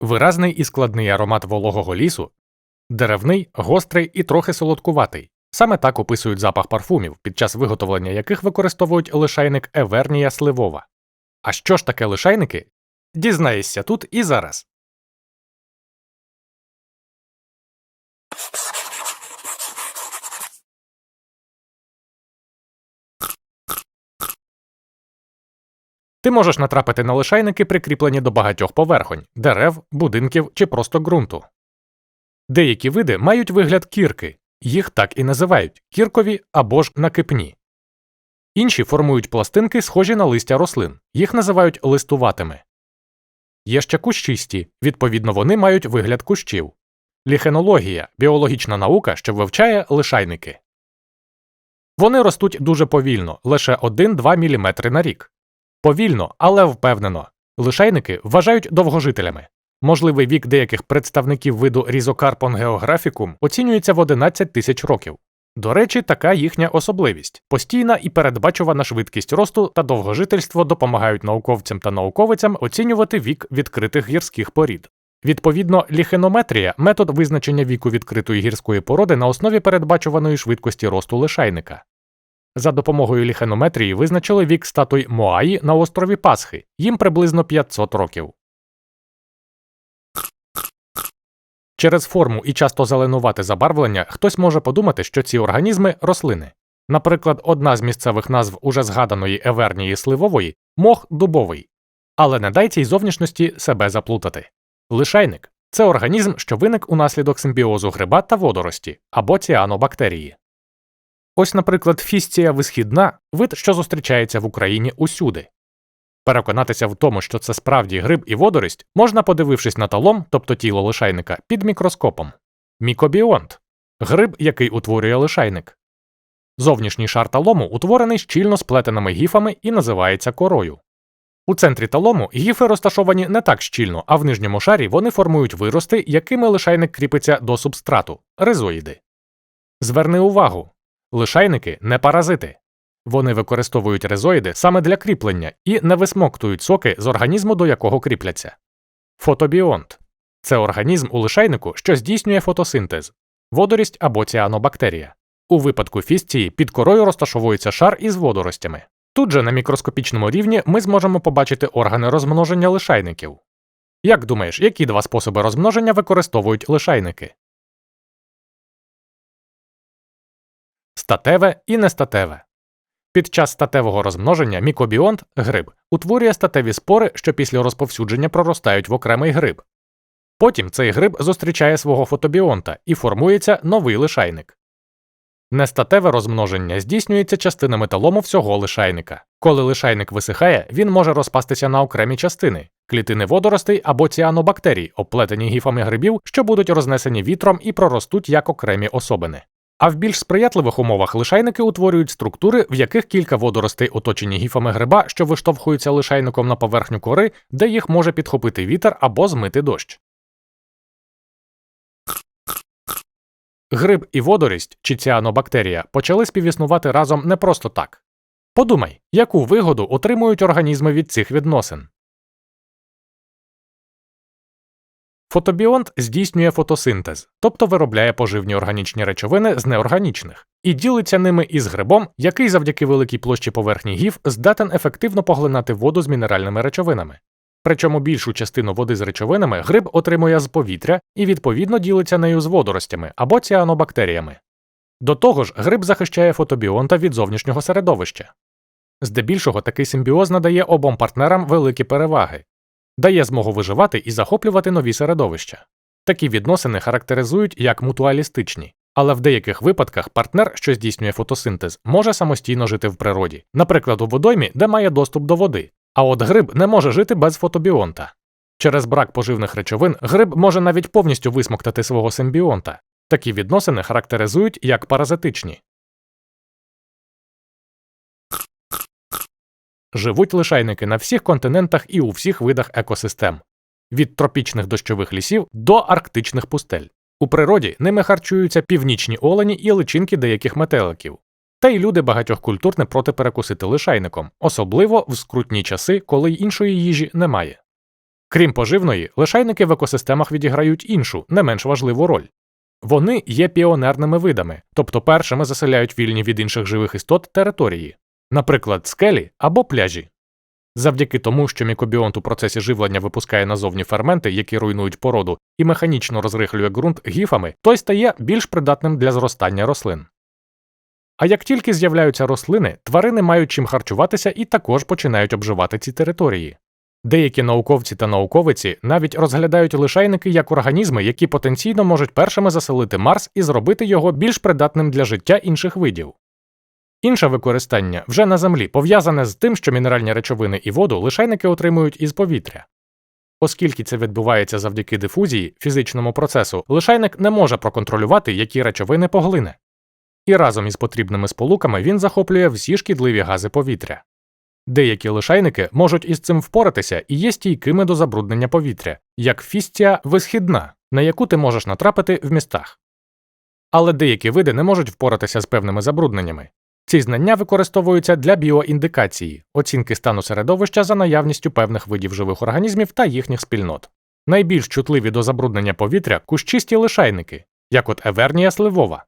Виразний і складний аромат вологого лісу, деревний, гострий і трохи солодкуватий. Саме так описують запах парфумів, під час виготовлення яких використовують лишайник Евернія сливова. А що ж таке лишайники? Дізнаєшся тут і зараз. Ти можеш натрапити на лишайники, прикріплені до багатьох поверхонь дерев, будинків чи просто ґрунту. Деякі види мають вигляд кірки, їх так і називають кіркові або ж накипні. Інші формують пластинки, схожі на листя рослин, їх називають листуватими. Є ще кущисті, відповідно, вони мають вигляд кущів. Ліхенологія біологічна наука, що вивчає лишайники. Вони ростуть дуже повільно, лише 1-2 мм на рік. Повільно, але впевнено. Лишайники вважають довгожителями. Можливий вік деяких представників виду Rhizocarpon geographicum оцінюється в 11 тисяч років. До речі, така їхня особливість. Постійна і передбачувана швидкість росту та довгожительство допомагають науковцям та науковицям оцінювати вік відкритих гірських порід. Відповідно, ліхенометрія метод визначення віку відкритої гірської породи на основі передбачуваної швидкості росту лишайника. За допомогою ліхенометрії визначили вік статуй Моаї на острові Пасхи, їм приблизно 500 років. Через форму і часто зеленувате забарвлення хтось може подумати, що ці організми рослини. Наприклад, одна з місцевих назв уже згаданої евернії сливової мох дубовий. Але не дай цій зовнішності себе заплутати. Лишайник це організм, що виник унаслідок симбіозу гриба та водорості або ціанобактерії. Ось, наприклад, фісція висхідна вид, що зустрічається в Україні усюди. Переконатися в тому, що це справді гриб і водорість, можна, подивившись на талом, тобто тіло лишайника, під мікроскопом. Мікобіонт гриб, який утворює лишайник. Зовнішній шар талому утворений щільно сплетеними гіфами і називається корою. У центрі талому гіфи розташовані не так щільно, а в нижньому шарі вони формують вирости, якими лишайник кріпиться до субстрату ризоїди. Зверни увагу лишайники не паразити. Вони використовують резоїди саме для кріплення і не висмоктують соки з організму, до якого кріпляться. Фотобіонт це організм у лишайнику, що здійснює фотосинтез, водорість або ціанобактерія. У випадку фісції під корою розташовується шар із водоростями. Тут же на мікроскопічному рівні ми зможемо побачити органи розмноження лишайників. Як думаєш, які два способи розмноження використовують лишайники? Статеве і нестатеве. Під час статевого розмноження мікобіонт гриб утворює статеві спори, що після розповсюдження проростають в окремий гриб. Потім цей гриб зустрічає свого фотобіонта і формується новий лишайник. Нестатеве розмноження здійснюється частинами талому всього лишайника. Коли лишайник висихає, він може розпастися на окремі частини клітини водоростей або ціанобактерій, оплетені гіфами грибів, що будуть рознесені вітром і проростуть як окремі особини. А в більш сприятливих умовах лишайники утворюють структури, в яких кілька водоростей оточені гіфами гриба, що виштовхуються лишайником на поверхню кори, де їх може підхопити вітер або змити дощ. Гриб і водорість чи ціанобактерія почали співіснувати разом не просто так. Подумай, яку вигоду отримують організми від цих відносин. Фотобіонт здійснює фотосинтез, тобто виробляє поживні органічні речовини з неорганічних, і ділиться ними із грибом, який завдяки великій площі поверхні гів здатен ефективно поглинати воду з мінеральними речовинами. Причому більшу частину води з речовинами гриб отримує з повітря і відповідно ділиться нею з водоростями або ціанобактеріями. До того ж, гриб захищає фотобіонта від зовнішнього середовища. Здебільшого такий симбіоз надає обом партнерам великі переваги, дає змогу виживати і захоплювати нові середовища. Такі відносини характеризують як мутуалістичні, але в деяких випадках партнер, що здійснює фотосинтез, може самостійно жити в природі, наприклад, у водоймі, де має доступ до води, а от гриб не може жити без фотобіонта. Через брак поживних речовин гриб може навіть повністю висмоктати свого симбіонта. Такі відносини характеризують як паразитичні. Живуть лишайники на всіх континентах і у всіх видах екосистем від тропічних дощових лісів до арктичних пустель. У природі ними харчуються північні олені і личинки деяких метеликів. Та й люди багатьох культур не проти перекусити лишайником, особливо в скрутні часи, коли й іншої їжі немає. Крім поживної, лишайники в екосистемах відіграють іншу, не менш важливу роль. Вони є піонерними видами, тобто першими заселяють вільні від інших живих істот території, наприклад, скелі або пляжі. Завдяки тому, що мікобіонт у процесі живлення випускає назовні ферменти, які руйнують породу, і механічно розрихлює ґрунт гіфами, той стає більш придатним для зростання рослин. А як тільки з'являються рослини, тварини мають чим харчуватися і також починають обживати ці території. Деякі науковці та науковиці навіть розглядають лишайники як організми, які потенційно можуть першими заселити Марс і зробити його більш придатним для життя інших видів. Інше використання вже на землі пов'язане з тим, що мінеральні речовини і воду лишайники отримують із повітря. Оскільки це відбувається завдяки дифузії, фізичному процесу, лишайник не може проконтролювати, які речовини поглине. І разом із потрібними сполуками він захоплює всі шкідливі гази повітря. Деякі лишайники можуть із цим впоратися і є стійкими до забруднення повітря, як фістія висхідна, на яку ти можеш натрапити в містах. Але деякі види не можуть впоратися з певними забрудненнями. Ці знання використовуються для біоіндикації, оцінки стану середовища за наявністю певних видів живих організмів та їхніх спільнот. Найбільш чутливі до забруднення повітря кущисті лишайники, як от евернія сливова.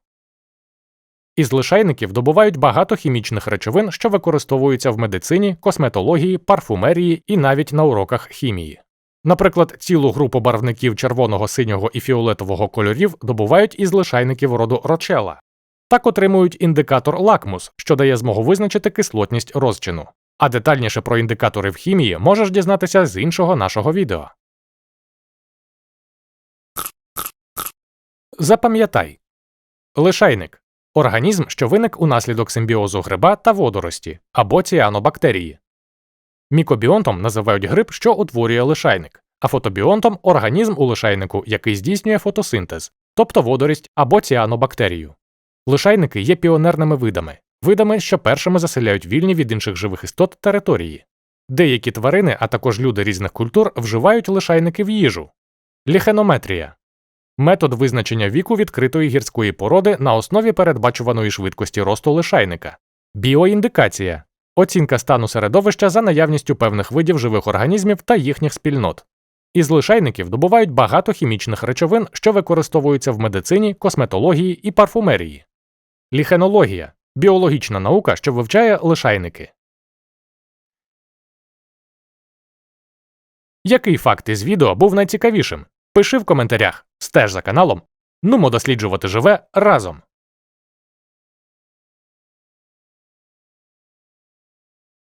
Із лишайників добувають багато хімічних речовин, що використовуються в медицині, косметології, парфумерії і навіть на уроках хімії. Наприклад, цілу групу барвників червоного, синього і фіолетового кольорів добувають із лишайників роду рочела. Так отримують індикатор лакмус, що дає змогу визначити кислотність розчину. А детальніше про індикатори в хімії можеш дізнатися з іншого нашого відео. Запам'ятай лишайник Організм, що виник унаслідок симбіозу гриба та водорості або ціанобактерії. Мікобіонтом називають гриб, що утворює лишайник, а фотобіонтом організм у лишайнику, який здійснює фотосинтез, тобто водорість або ціанобактерію. Лишайники є піонерними видами, видами, що першими заселяють вільні від інших живих істот території. Деякі тварини, а також люди різних культур вживають лишайники в їжу. Ліхенометрія метод визначення віку відкритої гірської породи на основі передбачуваної швидкості росту лишайника, біоіндикація, оцінка стану середовища за наявністю певних видів живих організмів та їхніх спільнот. Із лишайників добувають багато хімічних речовин, що використовуються в медицині, косметології і парфумерії. Ліхенологія біологічна наука, що вивчає лишайники. Який факт із відео був найцікавішим? Пиши в коментарях, стеж за каналом. Нумо досліджувати живе разом.